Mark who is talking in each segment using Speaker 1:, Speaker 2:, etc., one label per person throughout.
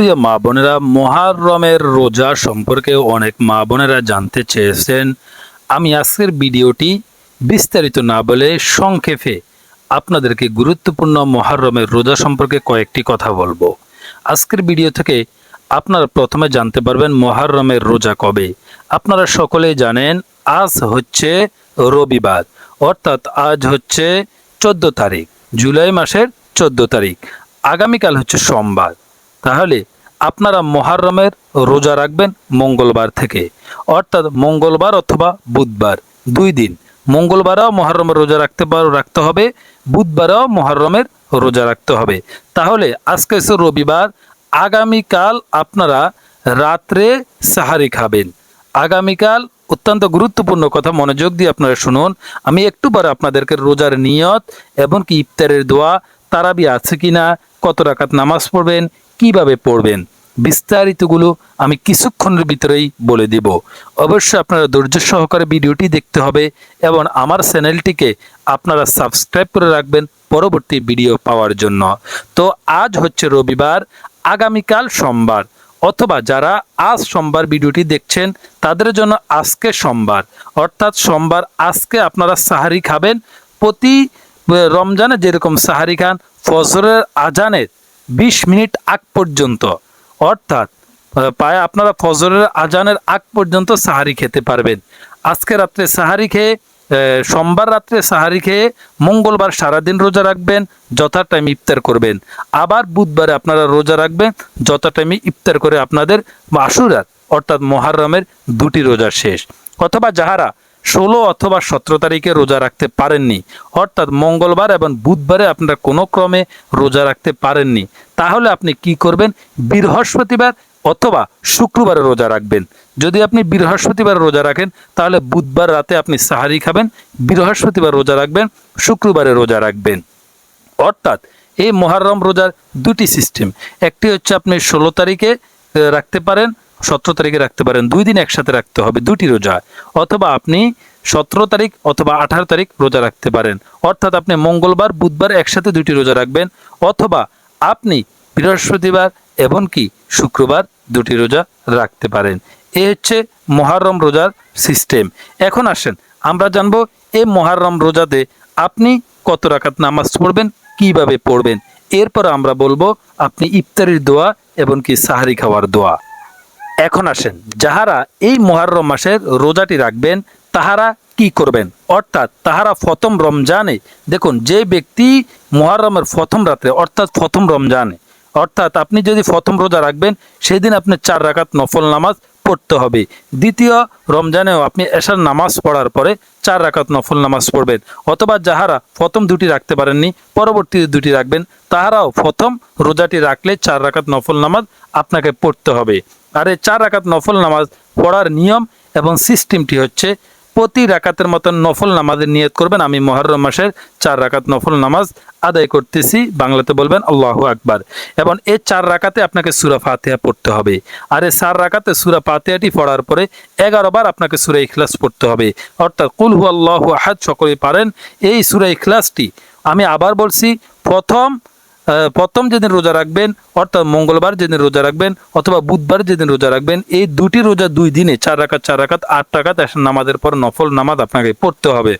Speaker 1: প্রিয় মা বোনেরা, মহারমের রোজা সম্পর্কে অনেক মা বোনেরা জানতে চেয়েছেন। আমি আজকের ভিডিওটি বিস্তারিত না বলে সংক্ষেপে আপনাদেরকে গুরুত্বপূর্ণ মহারমের রোজা সম্পর্কে কয়েকটি কথা বলব। আজকের ভিডিও থেকে আপনারা প্রথমে জানতে পারবেন মহারমের রোজা কবে। আপনারা সকলেই জানেন, আজ হচ্ছে রবিবার, অর্থাৎ আজ হচ্ছে চোদ্দ তারিখ, জুলাই মাসের চোদ্দ তারিখ। আগামীকাল হচ্ছে সোমবার। তাহলে আপনারা মহারমের রোজা রাখবেন মঙ্গলবার থেকে। অর্থাৎ মঙ্গলবার অথবা বুধবার, দুই দিন। মঙ্গলবারও মহরমের রোজা রাখতে পার, রাখতে হবে, বুধবারও মহরমের রোজা রাখতে হবে। তাহলে আজকে হচ্ছে রবিবার, আগামীকাল আপনারা রাত্রে সাহারি খাবেন। আগামীকাল অত্যন্ত গুরুত্বপূর্ণ কথা মনোযোগ দিয়ে আপনারা শুনুন। আমি একটু পরে আপনাদেরকে রোজার নিয়ত এবং কি ইফতারের দোয়া, তারাবি আছে কিনা, কত রাকাত নামাজ পড়বেন কীভাবে পড়বেন? বিস্তারিতগুলো আমি কিছুক্ষণের ভিতরেই বলে দিব। অবশ্যই আপনারা ধৈর্য সহকারে ভিডিওটি দেখতে হবে এবং আমার চ্যানেলটিকে আপনারা সাবস্ক্রাইব করে রাখবেন পরবর্তী ভিডিও পাওয়ার জন্য। তো আজ হচ্ছে রবিবার, আগামীকাল সোমবার, অথবা যারা আজ সোমবার ভিডিওটি দেখছেন, তাদের জন্য আজকে সোমবার। অর্থাৎ সোমবার আজকে আপনারা সাহারি খাবেন। প্রতি রমজানে যেরকম সাহারি খান, ফজরের আজানের বিশ মিনিট আগ পর্যন্ত। অর্থাৎ পায়ে আপনারা ফজরের আজানের আগ পর্যন্ত সাহারি খেতে পারবেন। আজকে রাত্রে সাহারি খেয়ে সোমবার রাত্রে সাহারি খেয়ে মঙ্গলবার সারাদিন রোজা রাখবেন, যথা টাইম ইফতার করবেন। আবার বুধবারে আপনারা রোজা রাখবেন, যথা টাইমে ইফতার করে আপনাদের আশুরাত অর্থাৎ মহারমের দুটি রোজা শেষ। অথবা যাহারা ষোলো অথবা সতেরো তারিখে রোজা রাখতে পারেননি। অর্থাৎ মঙ্গলবার এবং বুধবারে আপনারা কোনো ক্রমে রোজা রাখতে পারেননি। তাহলে আপনি কি করবেন? বৃহস্পতিবার অথবা শুক্রবারে রোজা রাখবেন। যদি আপনি বৃহস্পতিবার রোজা রাখেন, তাহলে বুধবার রাতে আপনি সাহারি খাবেন, বৃহস্পতিবার রোজা রাখবেন, শুক্রবারে রোজা রাখবেন। অর্থাৎ এই মহারম রোজার দুটি সিস্টেম। একটি হচ্ছে আপনি ষোলো তারিখে রাখতে পারেন সতেরো তারিখে রাখতে পারেন, দুই দিন একসাথে রাখতে হবে, দুটি রোজা। অথবা আপনি সতেরো তারিখ অথবা আঠারো তারিখ রোজা রাখতে পারেন। অর্থাৎ আপনি মঙ্গলবার, বুধবার একসাথে দুটি রোজা রাখবেন, অথবা আপনি বৃহস্পতিবার এবং কি শুক্রবার দুটি রোজা রাখতে পারেন। এ হচ্ছে মহারম রোজার সিস্টেম। এখন আসেন, আমরা জানব এই মহারম রোজাতে আপনি কত রাকাত নামাজ পড়বেন, কীভাবে পড়বেন? এরপর আমরা বলব আপনি ইফতারির দোয়া এবং কি সাহারি খাওয়ার দোয়া। এখন আসেন। যাহারা এই মহারম মাসের রোজাটি রাখবেন, তাহারা কি করবেন? অর্থাৎ তাহারা প্রথম রমজানে, দেখুন যে ব্যক্তি মহারমের প্রথম রাত্রে, অর্থাৎ প্রথম রমজানে, অর্থাৎ আপনি যদি প্রথম রোজা রাখবেন, সেদিন আপনি চার রাকাত নফল নামাজ পড়তে হবে। দ্বিতীয় রমজানেও আপনি এশার নামাজ পড়ার পরে চার রাকাত নফল নামাজ পড়বেন। অথবা যাহারা প্রথম দুটি রাখতে পারেননি পরবর্তী দুটি রাখবেন, তাহারাও প্রথম রোজাটি রাখলে চার রাকাত নফল নামাজ আপনাকে পড়তে হবে। আর এই চার রাকাত নফল নামাজ পড়ার নিয়ম এবং সিস্টেমটি হচ্ছে প্রতি রাকাতের মতন নফল নামাজের নিয়ত করবেন। আমি মহরম মাসের চার রাকাত নফল নামাজ আদায় করতেছি। বাংলাতে বলবেন আল্লাহু আকবার। এবং এই চার রাকাতে আপনাকে সুরা ফাতিহা পড়তে হবে। আর এই চার রাকাতে সুরা ফাতিহাটি পড়ার পরে এগারো বার আপনাকে সুরা ইখলাস পড়তে হবে। অর্থাৎ কুল হু আল্লাহ আহাদ সকলে পারেন। এই সুরা ইখলাসটি আমি আবার বলছি, প্রথম প্রথম যেদিন রোজা রাখবেন, অর্থাৎ মঙ্গলবার যেদিন রোজা রাখবেন, অথবা বুধবার যেদিন রোজা রাখবেন, এই দুটি রোজা দুই দিনে, চার রাকাত চার রাকাত, আট এসব নামাজের পর নফল নামাজ আপনাকে পড়তে হবে।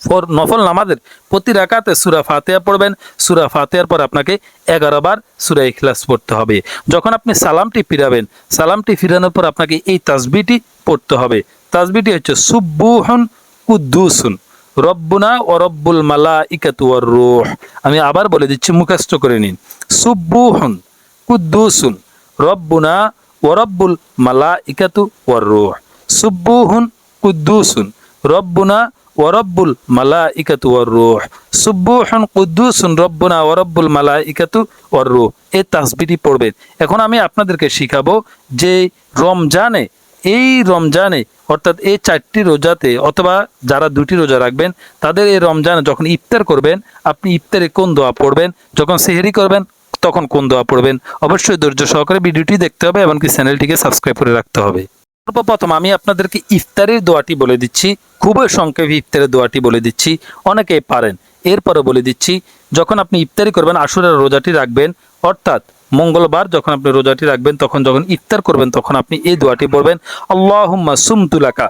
Speaker 1: ফর নফল নামাজের প্রতি রাকাতে সুরা ফাতেহা পড়বেন, সুরা ফাতেহার পর আপনাকে এগারো বার সুরা ইখলাস পড়তে হবে। যখন আপনি সালামটি ফিরাবেন, সালামটি ফিরানোর পর আপনাকে এই তাসবিটি পড়তে হবে। তাসবিটি হচ্ছে সুব্বুহন কুদ্দুসুন। রব্বুনা ও রব্বুল মালা ইকাতু ওয়ার রুহ। আমি আবার বলে দিচ্ছি, মুখস্থ করে নিন। সুব্বুহন কুদ্দুসুন। রব্বুনা ও রব্বুল মালা ইকাতু ওয়ার রুহ। সুব্বুহুন কুদ্দুসুন। রব্বুনা ওরব্বুল মালা ইকাতু ওর রুহ। সুব্বুহন কুদ্দুসুন, রব্বুনা ওরব্বুল মালা ইকাতু ওর রুহ। এই তাসবিটি পড়বেন। এখন আমি আপনাদেরকে শিখাবো যে রমজানে এই রমজানে, অর্থাৎ এই চারটি রোজাতে অথবা যারা দুটি রোজা রাখবেন, তাদের এই রমজানে যখন ইফতার করবেন, আপনি ইফতারে কোন দোয়া পড়বেন? যখন সেহেরি করবেন, তখন কোন দোয়া পড়বেন? অবশ্যই ধৈর্য সহকারে ভিডিওটি দেখতে হবে এমনকি চ্যানেলটিকে সাবস্ক্রাইব করে রাখতে হবে। সর্বপ্রথম আমি আপনাদেরকে ইফতারের দোয়াটি বলে দিচ্ছি। খুবই সংক্ষেপে ইফতারের দোয়াটি বলে দিচ্ছি। অনেকেই পারেন। এরপরে বলে দিচ্ছি, যখন আপনি ইফতারি করবেন আশুরের রোজাটি রাখবেন, অর্থাৎ মঙ্গলবার যখন আপনি রোজাটি রাখবেন, তখন যখন ইফতার করবেন, তখন আপনি এই দোয়াটি পড়বেন, আল্লাহুম্মা সুমতুলাকা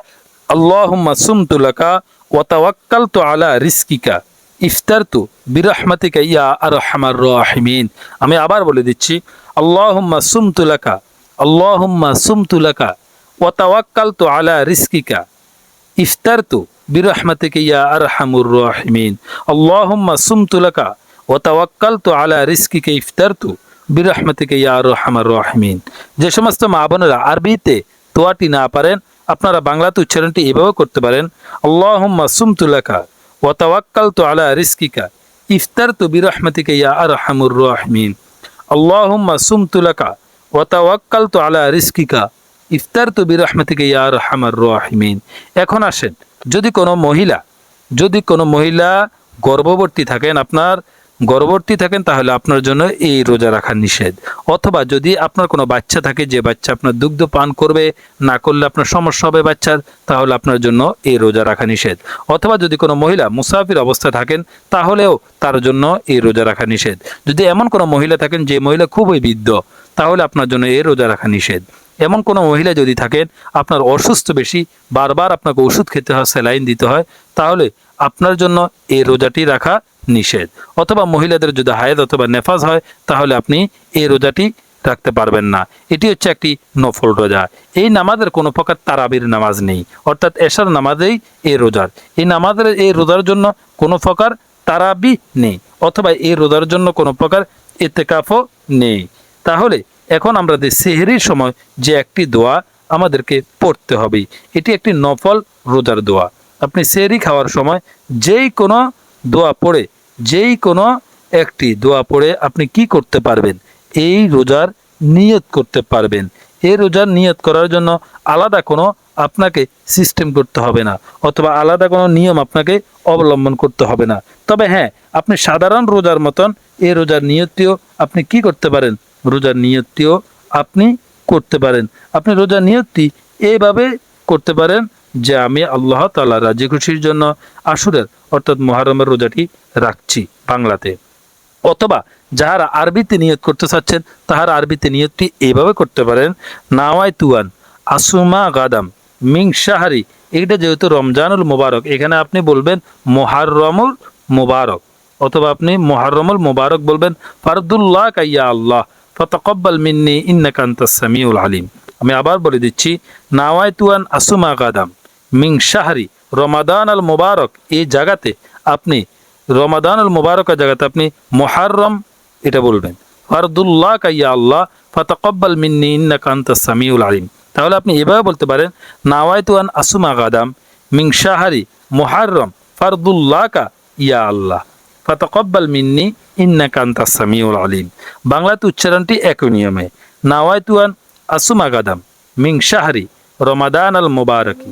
Speaker 1: আল্লাহুম্মা সুমতুলাকা ওয়া তাওয়াক্কালতু আলা রিজকিকা, ইফতারতু বিরহমাতিকা ইয়া আরহামার রাহিমিন। আমি আবার বলে দিচ্ছি, আল্লাহুম্মা সুমতুলাকা আল্লাহুম্মা সুমতুলাকা ওয়া তাওয়াক্কালতু আলা রিজকিকা, ইফতারতু বিরহমাতিকা ইয়া আরহামুর রাহিমিন। আল্লাহুম্মা সুমতু লাকা ওয়া তাওয়াক্কালতু আলা রিজকিকা, ইফতারতু বিরহমাতিকা ইয়া আরহামার রাহিমিন। যে সমস্ত মা বোনেরা আরবিতে তোয়াটি না পারেন, আপনারা বাংলাতে উচ্চারণটি এভাবে করতে পারেন, আল্লাহুম্মা সুমতু লাকা ওয়া তাওয়াক্কালতু আলা রিজকিকা ইফতারতু বিরহমাতিকা ইয়া আরহামুর রাহিমিন। আল্লাহুম্মা সুমতু লাকা ওয়া তাওয়াক্কালতু আলা রিজকিকা ইফতার তো বিরহমাতিকে ইয়ার হামার রাহিমিন। এখন আসেন, যদি কোনো মহিলা, যদি কোনো মহিলা গর্ভবতী থাকেন আপনার গর্ভবতী থাকেন, তাহলে আপনার জন্য এই রোজা রাখা নিষেধ। অথবা যদি আপনার কোনো বাচ্চা থাকে, যে বাচ্চা আপনার দুগ্ধ পান করবে, না করলে আপনার সমস্যা হবে বাচ্চার, তাহলে আপনার জন্য এই রোজা রাখা নিষেধ। অথবা যদি কোনো মহিলা মুসাফির অবস্থায় থাকেন, তাহলেও তার জন্য এই রোজা রাখা নিষেধ। যদি এমন কোনো মহিলা থাকেন, যে মহিলা খুবই বৃদ্ধ, তাহলে আপনার জন্য এই রোজা রাখা নিষেধ। এমন কোনো মহিলা যদি থাকেন, আপনার অসুস্থ বেশি, বারবার আপনাকে ওষুধ খেতে হয়, স্যালাইন দিতে হয়, তাহলে আপনার জন্য এই রোজাটি রাখা নিষেধ। অথবা মহিলাদের যদি হায়েদ অথবা নেফাজ হয়, তাহলে আপনি এই রোজাটি রাখতে পারবেন না। এটি হচ্ছে একটি নফল রোজা। এই নামাজের কোনো প্রকার তারাবির নামাজ নেই। অর্থাৎ এশার নামাজেই এই রোজার। এই নামাজের, এই রোজার জন্য কোনো প্রকার তারাবি নেই। অথবা এই রোজার জন্য কোনো প্রকার এতেকাফও নেই। তাহলে এখন আমরা যে সেহরির সময় যে একটি দোয়া আমাদেরকে পড়তে হবে, এটি একটি নফল রোজার দোয়া। আপনি সেহরি খাওয়ার সময় যেই কোনো দোয়া পড়ে, যেই কোনো একটি দোয়া পড়ে আপনি কি করতে পারবেন? এই রোজার নিয়ত করতে পারবেন। এই রোজার নিয়ত করার জন্য আলাদা কোনো আপনাকে সিস্টেম করতে হবে না, অথবা আলাদা কোনো নিয়ম আপনাকে অবলম্বন করতে হবে না। তবে হ্যাঁ আপনি সাধারণ রোজার মতন এই রোজার নিয়তটিও আপনি কি করতে পারেন? রোজার নিয়তটিও আপনি করতে পারেন। আপনি রোজার নিয়তটি এইভাবে করতে পারেন যে আমি আল্লাহ তালা রাজি খুশির জন্য আসুরের, অর্থাৎ মহারমের রোজাটি রাখছি বাংলাতে। অথবা যাহারা আরবিতে নিয়ত করতে চাচ্ছেন, তাহারা আরবিতে নিয়তটি এইভাবে করতে পারেন নাওয়াই তুয়ান, আসুমা গাদাম, মিং শাহারি, এইটা যেহেতু রমজানুল মুবারক, এখানে আপনি বলবেন মোহাররমুল মুবারক, অথবা আপনি মোহাররমুল মুবারক বলবেন, ফারদুল্লাহ কাইয়া আল্লাহ, ফতকব্বাল মিন্নি ইন্নাকা আনতাস সামিউল আলিম। আমি আবার বলে দিচ্ছি নাওয়াই তুয়ান, আসুমা গাদাম। মিং শাহরি রমাদান আল মুবারক, এই জায়গাতে আপনি রমাদান আল মুবারকের জায়গাতে আপনি মোহাররম, এটা বলবেন। ফারদুল্লাহ কাইয়া আল্লাহ, ফাতকব্বাল মিন্নি, ইন্নাকা আনতাস সামিউল আলিম। তাহলে আপনি এভাবে বলতে পারেন, নাওয়াইতু আন আসুমা গাদাম, মিং শাহরি মুহাররম ফারদুল্লাহ কা ইয়া আল্লাহ, ফাতকব্বাল মিন্নি, ইন্নাকা আনতাস সামিউল আলিম। বাংলাতে উচ্চারণটি একই নিয়মে, নাওয়াইতু আন আসুমা গাদাম, মিং শাহরি রমাদান আল মুবারকি।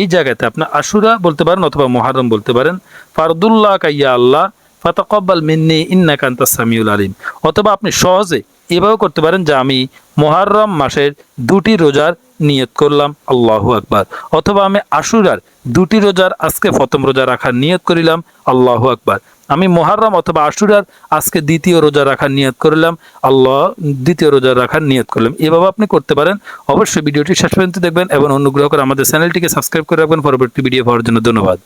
Speaker 1: এই জায়গাতে আপনার আশুরা বলতে পারেন অথবা মহারম বলতে পারেন, ফারদুল্লাহ কাইয়া আল্লাহ, ফাতাকব্বাল মিন্নি ইন্নাকান্তা সামিউল আলিম। অথবা আপনি সহজে এভাবে করতে পারেন যে আমি মুহাররম মাসের দুটি রোজার নিয়ত করলাম, আল্লাহ আকবার। অথবা আমি আশুরার দুটি রোজার আজকে প্রথম রোজা রাখার নিয়ত করিলাম, আল্লাহু আকবার। আমি মোহাররম অথবা আশুরার আজকে দ্বিতীয় রোজা রাখার নিয়ত করলাম, আল্লাহ দ্বিতীয় রোজা রাখার নিয়ত করলাম। এভাবে আপনি করতে পারেন। অবশ্যই ভিডিওটি শেষ পর্যন্ত দেখবেন এবং অনুগ্রহ করে আমাদের চ্যানেলটিকে সাবস্ক্রাইব করে রাখবেন। পরবর্তী ভিডিও পাওয়ার জন্য ধন্যবাদ।